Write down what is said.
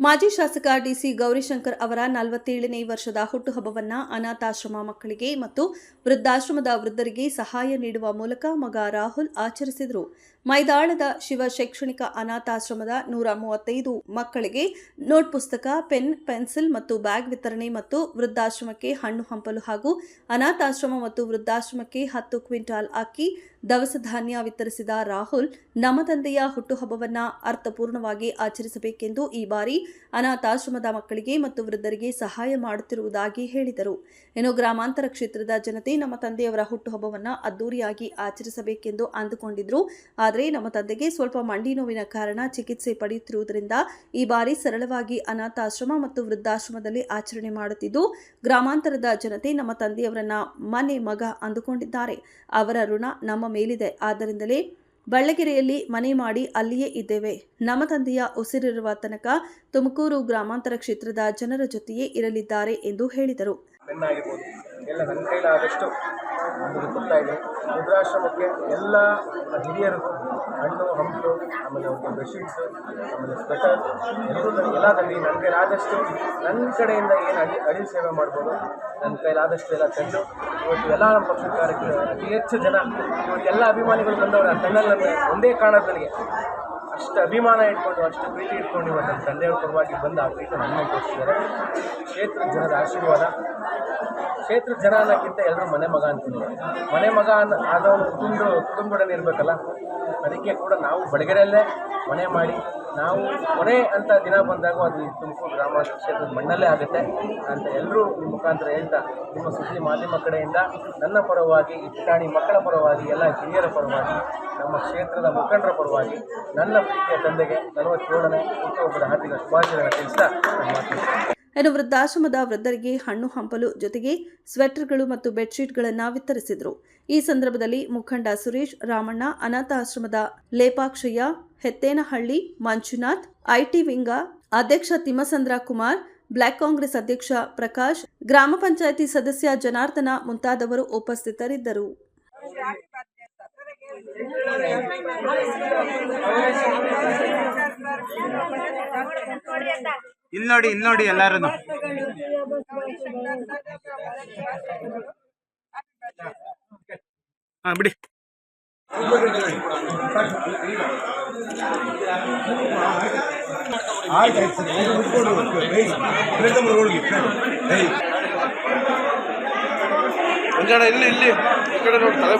ಮಾಜಿ ಶಾಸಕ ಡಿಸಿ ಗೌರಿಶಂಕರ್ ಅವರ ನಲವತ್ತೇಳನೇ ವರ್ಷದ ಹುಟ್ಟುಹಬ್ಬವನ್ನು ಅನಾಥಾಶ್ರಮ ಮಕ್ಕಳಿಗೆ ಮತ್ತು ವೃದ್ಧಾಶ್ರಮದ ವೃದ್ಧರಿಗೆ ಸಹಾಯ ನೀಡುವ ಮೂಲಕ ಮಗ ರಾಹುಲ್ ಆಚರಿಸಿದರು. ಮೈದಾಳದ ಶಿವ ಶೈಕ್ಷಣಿಕ ಅನಾಥಾಶ್ರಮದ ನೂರ ಮೂವತ್ತೈದು ಮಕ್ಕಳಿಗೆ ನೋಟ್ ಪುಸ್ತಕ, ಪೆನ್, ಪೆನ್ಸಿಲ್ ಮತ್ತು ಬ್ಯಾಗ್ ವಿತರಣೆ ಮತ್ತು ವೃದ್ಧಾಶ್ರಮಕ್ಕೆ ಹಣ್ಣು ಹಂಪಲು ಹಾಗೂ ಅನಾಥಾಶ್ರಮ ಮತ್ತು ವೃದ್ಧಾಶ್ರಮಕ್ಕೆ ಹತ್ತು ಕ್ವಿಂಟಾಲ್ ಅಕ್ಕಿ, ದವಸ ಧಾನ್ಯ ವಿತರಿಸಿದ ರಾಹುಲ್ ನಮ್ಮ ತಂದೆಯ ಹುಟ್ಟುಹಬ್ಬವನ್ನು ಅರ್ಥಪೂರ್ಣವಾಗಿ ಆಚರಿಸಬೇಕೆಂದು ಈ ಬಾರಿ ಅನಾಥಾಶ್ರಮದ ಮಕ್ಕಳಿಗೆ ಮತ್ತು ವೃದ್ಧರಿಗೆ ಸಹಾಯ ಮಾಡುತ್ತಿರುವುದಾಗಿ ಹೇಳಿದರು. ಇನ್ನು ಗ್ರಾಮಾಂತರ ಕ್ಷೇತ್ರದ ಜನತೆ ನಮ್ಮ ತಂದೆಯವರ ಹುಟ್ಟುಹಬ್ಬವನ್ನು ಅದ್ದೂರಿಯಾಗಿ ಆಚರಿಸಬೇಕೆಂದು ಅಂದುಕೊಂಡಿದ್ರು. ಆದರೆ ನಮ್ಮ ತಂದೆಗೆ ಸ್ವಲ್ಪ ಮಂಡಿ ನೋವಿನ ಕಾರಣ ಚಿಕಿತ್ಸೆ ಪಡೆಯುತ್ತಿರುವುದರಿಂದ ಈ ಬಾರಿ ಸರಳವಾಗಿ ಅನಾಥಾಶ್ರಮ ಮತ್ತು ವೃದ್ಧಾಶ್ರಮದಲ್ಲಿ ಆಚರಣೆ ಮಾಡುತ್ತಿದ್ದು, ಗ್ರಾಮಾಂತರದ ಜನತೆ ನಮ್ಮ ತಂದೆಯವರನ್ನ ಮನೆ ಮಗ ಅಂದುಕೊಂಡಿದ್ದಾರೆ. ಅವರ ಋಣ ನಮ್ಮ ಮೇಲಿದೆ. ಆದ್ದರಿಂದಲೇ ಬಳ್ಳಗೆರೆಯಲ್ಲಿ ಮನೆ ಮಾಡಿ ಅಲ್ಲಿಯೇ ಇದ್ದೇವೆ. ನಮ್ಮ ತಂದೆಯ ಉಸಿರಿರುವ ತನಕ ತುಮಕೂರು ಗ್ರಾಮಾಂತರ ಕ್ಷೇತ್ರದ ಜನರ ಜೊತೆಯೇ ಇರಲಿದ್ದಾರೆ ಎಂದು ಹೇಳಿದರು. ಬೆನ್ನಾಗಿರ್ಬೋದು ಎಲ್ಲ ನನ್ನ ಕೈಲಾದಷ್ಟು ನಮಗೆ ಕೊಡ್ತಾ ಇದೆ. ವೃದ್ಧಾಶ್ರಮಕ್ಕೆ ಎಲ್ಲ ಹಿರಿಯರು ಹಣ್ಣು, ಹಂಪಲು, ಆಮೇಲೆ ಒಂದು ಬೆಡ್ಶೀಟ್ಸು ಆಮೇಲೆ ಸ್ವೆಟರ್ ಎಲ್ಲರೂ ನನಗೆ ಎಲ್ಲ ತಂದು ನನ್ನ ಕೈಲಾದಷ್ಟು ನನ್ನ ಕಡೆಯಿಂದ ಏನು ಅಡಿ ಅಡಿ ಸೇವೆ ಮಾಡ್ಬೋದು, ನನ್ನ ಕೈಲಾದಷ್ಟು ಎಲ್ಲ ತಂದು ಇವತ್ತು ಎಲ್ಲ ನಮ್ಮ ಪಕ್ಷದ ಕಾರ್ಯಕ್ರಮ ಅತಿ ಹೆಚ್ಚು ಜನ ಇವತ್ತು ಎಲ್ಲ ಅಭಿಮಾನಿಗಳು ಬಂದವರು ಆ ಕಣ್ಣಲ್ಲಿ ಒಂದೇ ಕಾರಣದಲ್ಲಿ ನನಗೆ. ಅಷ್ಟು ಅಭಿಮಾನ ಇಟ್ಕೊಂಡು, ಅಷ್ಟು ಪ್ರೀತಿ ಇಟ್ಕೊಂಡು ಇವತ್ತು ನಮ್ಮ ತಂದೆಯವ್ರ ಪರವಾಗಿ ಬಂದು ಆ ಪ್ರೀತಿ ನಮ್ಮನ್ನು ತೋರಿಸಿದ್ದಾರೆ ಕ್ಷೇತ್ರದ ಜನರ ಆಶೀರ್ವಾದ. ಕ್ಷೇತ್ರ ಜನ ಅನ್ನೋಕ್ಕಿಂತ ಎಲ್ಲರೂ ಮನೆ ಮಗ ಅಂತೀನಿ ಮನೆ ಮಗ ಅನ್ನ ಆದವನು ಕುಟುಂಬ ಕುಟುಂಬದೊಡನೆ ಇರಬೇಕಲ್ಲ ಅದಕ್ಕೆ ಕೂಡ ನಾವು ಬಡಗೆರೆಯಲ್ಲೇ ಮನೆ ಮಾಡಿ ನಾವು ಕೊನೆ ಅಂತ ದಿನ ಬಂದಾಗ ಅದು ತುಮಕೂರು ಗ್ರಾಮ ಕ್ಷೇತ್ರದ ಮಣ್ಣಲ್ಲೇ ಆಗುತ್ತೆ ಅಂತ ಎಲ್ಲರೂ ನಿಮ್ಮ ಮುಖಾಂತರ ಹೇಳ್ತಾ, ನಿಮ್ಮ ಸುದ್ದಿ ಮಾಧ್ಯಮ ಕಡೆಯಿಂದ ನನ್ನ ಪರವಾಗಿ, ಈ ಮಕ್ಕಳ ಪರವಾಗಿ, ಎಲ್ಲ ಹಿರಿಯರ ಪರವಾಗಿ, ನಮ್ಮ ಕ್ಷೇತ್ರದ ಮುಖಂಡರ ಪರವಾಗಿ, ನನ್ನ ಪ್ರೀತಿಯ ತಂದೆಗೆ, ನಲವತ್ತೇಳನೇ ಹುಟ್ಟುಹಬ್ಬದ ಹಾರ್ದಿಕ ಶುಭಾಶಯಗಳನ್ನು ತಿಳಿಸ್ತಾ ನಮ್ಮ. ಇನ್ನು ವೃದ್ಧಾಶ್ರಮದ ವೃದ್ಧರಿಗೆ ಹಣ್ಣು ಹಂಪಲು ಜೊತೆಗೆ ಸ್ವೆಟರ್ಗಳು ಮತ್ತು ಬೆಡ್ಶೀಟ್ಗಳನ್ನು ವಿತರಿಸಿದರು. ಈ ಸಂದರ್ಭದಲ್ಲಿ ಮುಖಂಡ ಸುರೇಶ್ ರಾಮಣ್ಣ, ಅನಾಥಾಶ್ರಮದ ಲೇಪಾಕ್ಷಯ್ಯ, ಹೆತ್ತೇನಹಳ್ಳಿ ಮಂಜುನಾಥ್, ಐಟಿ ವಿಂಗ, ಅಧ್ಯಕ್ಷ ತಿಮ್ಮಸಂದ್ರ ಕುಮಾರ್, ಬ್ಲಾಕ್ ಕಾಂಗ್ರೆಸ್ ಅಧ್ಯಕ್ಷ ಪ್ರಕಾಶ್, ಗ್ರಾಮ ಪಂಚಾಯಿತಿ ಸದಸ್ಯ ಜನಾರ್ದನ ಮುಂತಾದವರು ಉಪಸ್ಥಿತರಿದ್ದರು. ಇಲ್ಲಿ ನೋಡಿ ಇಲ್ಲಿ ನೋಡಿ ಎಲ್ಲಾರು ಹಾ ಬಿಡಿ. ಮಂಜಾಣ ಇಲ್ಲಿ ಇಲ್ಲಿ ಈ ಕಡೆ ನೋಡಿ ತಲೆ